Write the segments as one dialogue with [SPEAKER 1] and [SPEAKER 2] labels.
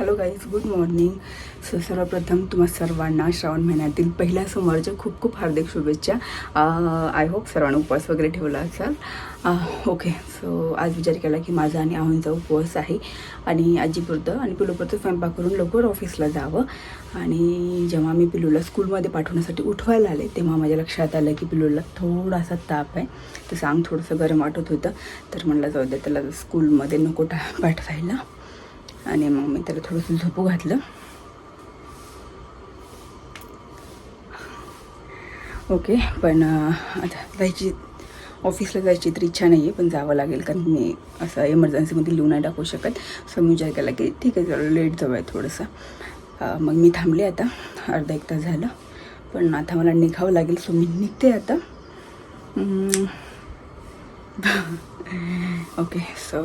[SPEAKER 1] Hello guys good morning so सर्वप्रथम तुम्हा सर्वांना श्रावण महिन्यातील पहिल्या सोमवारच्या खूप खूप हार्दिक शुभेच्छा. Uh, आय होप सर्वांना उपवास वगैरे ठेवला असाल. Uh, ओके सो आज विचार केला की माझा आणि आहोंचा उपवास आहे आणि आजीपुरतं आणि पिलूपुरतं स्वयंपाक करून लवकर ऑफिसला जावं. आणि जेव्हा मी पिलूला स्कूलमध्ये पाठवण्यासाठी उठवायला आले तेव्हा माझ्या लक्षात आलं की पिलूला थोडासा ताप आहे. तसं सांग थोडंसं गरम वाटत होतं. तर म्हणलं जाऊ द्या त्याला स्कूलमध्ये नको टा पाठवायला. आणि मग मी त्याला थोडंसं झोपू घातलं. ओके पण आता जायची ऑफिसला जायची तर इच्छा नाही आहे पण जावं लागेल कारण मी असं इमर्जन्सीमध्ये लिहून नाही टाकू शकत. सो मी विचार केला की ठीक आहे चलो लेट जाऊ आहे थोडंसं मग मी थांबले आता अर्धा एक तास झालं. पण आता मला निघावं लागेल सो मी निघते आता. ओके सो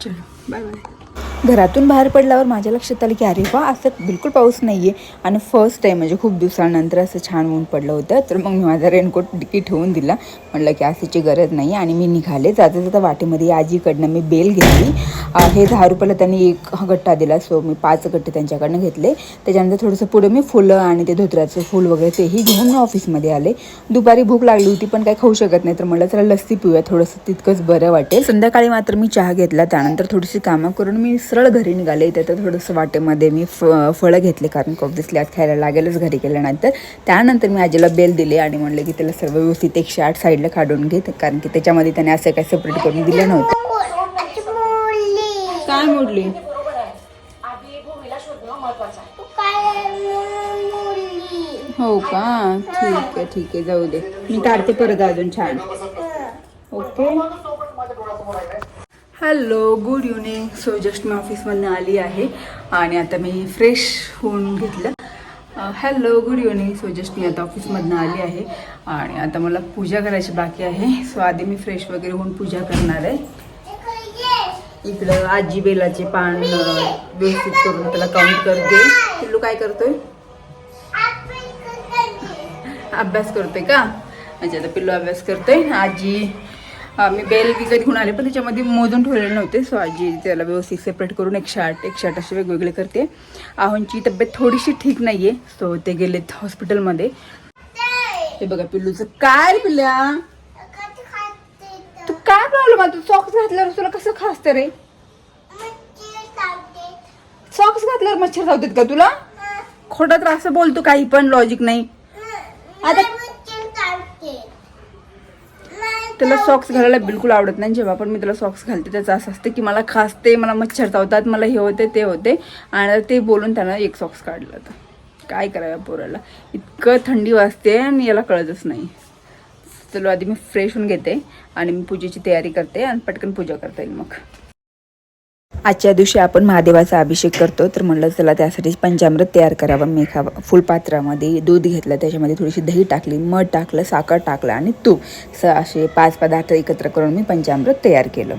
[SPEAKER 1] चलो बाय बाय
[SPEAKER 2] घरातून बाहेर पडल्यावर माझ्या लक्षात आलं की अरे वा असं बिलकुल पाऊस नाही आहे आणि फर्स्ट टाईम म्हणजे खूप दिवसानंतर असं छान ऊन पडलं होतं. तर मग मी माझा रेनकोट डिकी ठेवून दिला. म्हटलं की असाची गरज नाही आणि मी निघाले. जाता जाता वाटेमध्ये आजीकडनं मी बेल घेतली. हे दहा रुपयाला त्यांनी एक गट्टा दिला. सो मी पाच गट्टे त्यांच्याकडनं घेतले. त्याच्यानंतर थोडंसं पुढे मी फुलं आणि ते धोत्राचं फूल वगैरे तेही घेऊन मी ऑफिसमध्ये आले. दुपारी भूक लागली होती पण काही खाऊ शकत नाही. तर म्हटलं चला लस्सी पिऊया. थोडंसं तितकंच बरं वाटेल. संध्याकाळी मात्र मी चहा घेतला. त्यानंतर थोडीशी कामं करून मी सरळ घरी निघाले. तर थोडंसं वाटेमध्ये मी फ फळं घेतले कारण ऑब्विसली आज खायला लागेलच घरी गेल्यानंतर. त्यानंतर मी आजीला बेल दिले आणि म्हणले की त्याला सर्व व्यवस्थित एकशे आठ साईडला काढून घेत कारण की त्याच्यामध्ये त्याने असं काही सेपरेट करून दिलं नव्हतं. काय मोडली? हो का? ठीक आहे ठीक आहे. जाऊ दे. मी काढते परत अजून छान. Okay.
[SPEAKER 1] Hello good evening so just मी ऑफिसमधनं आली आहे आणि आता मी फ्रेश होऊन घेतलं. Hello good evening so just मी आता ऑफिसमधनं आली आहे आणि आता मला पूजा करायची बाकी आहे. सो आधी मी फ्रेश वगैरे होऊन पूजा करणार आहे. इकडं आजी बेलाचे पान अं, व्यवस्थित करून त्याला काउंट करते. पिल्लू काय करतोय? अभ्यास करतोय का? म्हणजे आता पिल्लू अभ्यास करतोय. आजी मी बेल विकत घेऊन आले पण त्याच्यामध्ये मोजून ठेवलेले नव्हते. सो आजी त्याला व्यवस्थित सेपरेट करून एकशे आठ एकशे आठ असे वेगवेगळे करते. आहोंची तब्येत थोडीशी ठीक नाही आहे सो ते गेलेत हॉस्पिटलमध्ये हे बघा पिल्लूचं काय पिल्ल्या? तू काय प्रॉब्लेम तू सॉक्स घातल्यावर तुला कसं खासतं रे? सॉक्स घातल्यावर मच्छर चावतात का तुला? खोटा त्रास बोलतो काही पण लॉजिक नाही. आता त्याला सॉक्स घालायला बिलकुल आवडत नाही. जेव्हा पण मी त्याला सॉक्स घालते त्याचं असं असतं की मला खासते मला मच्छर चावतात मला हे होते ते होते. आणि ते बोलून त्यानं एक सॉक्स काढलं होतं. काय करावं पोराला? इतकं थंडी वाजते आणि याला कळतच नाही. चलो आधी मी फ्रेश होऊन घेते आणि मी पूजेची तयारी करते आणि पटकन पूजा करता येईल मग.
[SPEAKER 2] आजच्या दिवशी आपण महादेवाचा अभिषेक करतो तर म्हणलं चला त्यासाठी पंचामृत तयार करावं मी एका फुलपात्रामध्ये दूध घेतलं त्याच्यामध्ये थोडीशी दही टाकली मध टाकलं साखर टाकलं आणि तूप स असे पाच पदार्थ एकत्र करून मी पंचामृत तयार केलं.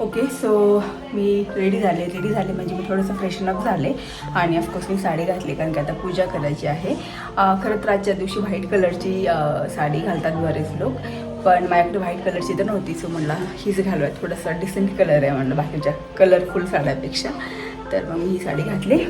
[SPEAKER 1] ओके सो मी रेडी झाले. रेडी झाले म्हणजे मी थोडंसं फ्रेशन अप झाले आणि ऑफकोर्स मी साडी घातली कारण की आता पूजा करायची आहे. खरं तर आजच्या दिवशी व्हाईट कलरची साडी घालतात बरेच लोक. पण माझ्याकडे व्हाईट कलरची तर नव्हती सो म्हणला हीच घालूया थोडासा डिसेंट कलर आहे म्हणलं बाकीच्या कलरफुल साड्यापेक्षा. तर मग मी ही साडी घातली.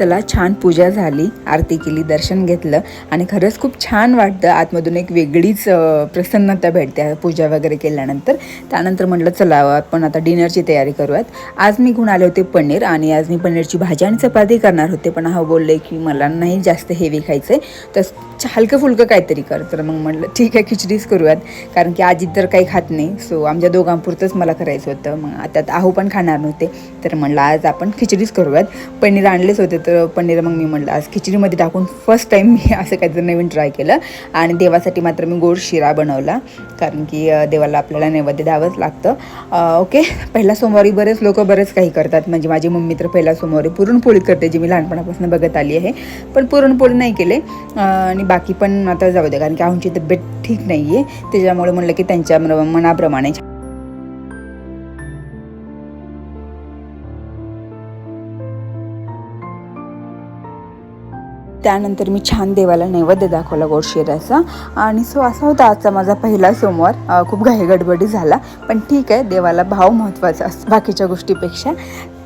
[SPEAKER 2] चला छान पूजा झाली आरती केली दर्शन घेतलं आणि खरंच खूप छान वाटतं. आतमधून एक वेगळीच प्रसन्नता भेटते पूजा वगैरे केल्यानंतर. त्यानंतर म्हटलं चला आपण आता डिनरची तयारी करूयात. आज मी घेऊन आले होते पनीर आणि आज मी पनीरची भाजी आणि चपाती करणार होते पण हा बोलले की मला नाही जास्त हेवी खायचं आहे तर हलकं फुलकं काहीतरी कर. तर मग म्हटलं ठीक आहे खिचडीच करूयात. कारण की आजी तर काही खात नाही. सो आमच्या दोघांपुरतंच मला करायचं होतं. मग आता आहू पण खाणार नव्हते. तर म्हणलं आज आपण खिचडीच करूयात. पनीर आणलेच होते तर
[SPEAKER 1] तर पनीर मग मी म्हटलं आज खिचडीमध्ये टाकून फर्स्ट टाईम मी असं काहीतरी नवीन ट्राय केलं आणि देवासाठी मात्र मी गोड शिरा बनवला. कारण की देवाला आपल्याला नैवेद्य द्यावंच लागतं. ओके पहिला सोमवारी बरेच लोक बरेच काही करतात. म्हणजे माझी मम्मी तर पहिला सोमवारी पुरणपोळी करते जी मी लहानपणापासून बघत आली आहे. पण पुरणपोळी नाही केले. आणि बाकी पण आता जाऊ दे कारण की आमची तब्येत ठीक नाही आहे त्याच्यामुळे म्हणलं की त्यांच्या मनाप्रमाणे त्यानंतर मी छान देवाला नैवेद्य दाखवला गोड शिरायचा आणि सो असा होता आजचा माझा पहिला सोमवार. खूप घाईगडबडी झाला पण ठीक आहे देवाला भाव महत्त्वाचा असतो बाकीच्या गोष्टीपेक्षा.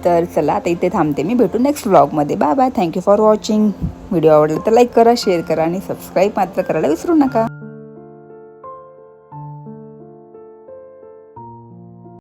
[SPEAKER 1] तर चला आता इथे थांबते मी. भेटू next व्लॉगमध्ये bye bye thank you for watching video आवडला तर लाईक करा शेअर करा आणि सबस्क्राईब मात्र करायला विसरू नका.